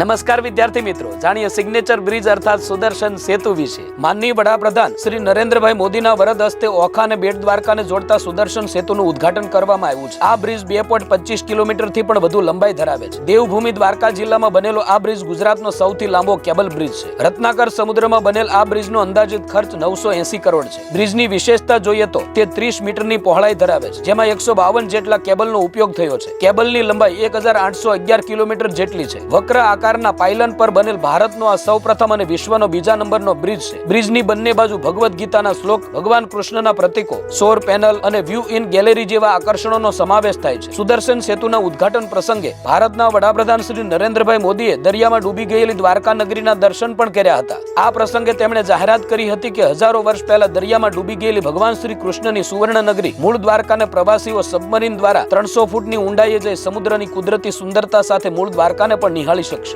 નમસ્કાર વિદ્યાર્થી મિત્રો. જાણીએ સિગ્નેચર બ્રિજ અર્થાત સુદર્શન સેતુ વિશે. માનનીય વડાપ્રધાન શ્રી નરેન્દ્રભાઈ મોદીના વરદ હસ્તે ઓખા અને બેટ દ્વારકાને જોડતા સુદર્શન સેતુનું ઉદ્ઘાટન કરવામાં આવ્યું છે. આ બ્રિજ બે પોઈન્ટ પચીસ કિલોમીટરથી પણ વધુ લંબાઈ ધરાવે છે. દેવભૂમિ દ્વારકા જિલ્લામાં બનેલો આ બ્રિજ ગુજરાતનો સૌથી લાંબો કેબલ બ્રિજ છે. રત્નાકર સમુદ્રમાં બનેલ આ બ્રિજનો અંદાજિત ખર્ચ નવસો એસી કરોડ છે. બ્રિજની વિશેષતા જોઈએ તો તે ત્રીસ મીટરની પહોળાઈ ધરાવે છે, જેમાં એકસો બાવન જેટલા કેબલનો ઉપયોગ થયો છે. કેબલની લંબાઈ એક હજાર આઠસો અગિયાર કિલોમીટર જેટલી છે. વક્ર આકારના પાયલન પર બનેલ ભારતનો આ સૌપ્રથમ અને વિશ્વનો બીજા નંબરનો બ્રિજ છે. બ્રિજની બંને બાજુ ભગવદ્ ગીતાના શ્લોક, ભગવાન કૃષ્ણના પ્રતીકો, સોર પેનલ અને વ્યૂ ઇન ગેલેરી જેવા આકર્ષણોનો સમાવેશ થાય છે. સુદર્શન સેતુના ઉદ્ઘાટન પ્રસંગે ભારતના વડાપ્રધાન શ્રી નરેન્દ્રભાઈ મોદીએ દરિયામાં ડૂબી ગયેલી દ્વારકા નગરીના દર્શન પણ કર્યા હતા. આ પ્રસંગે તેમણે જાહેરાત કરી હતી કે હજારો વર્ષ પહેલા દરિયામાં ડૂબી ગયેલી ભગવાન શ્રી કૃષ્ણની સુવર્ણ નગરી મૂળ દ્વારકાને પ્રવાસીઓ સબમરીન દ્વારા ત્રણસો ફૂટની ઊંડાઈએ જઈ સમુદ્રની કુદરતી સુંદરતા સાથે મૂળ દ્વારકાને પણ નિહાળી શકશે.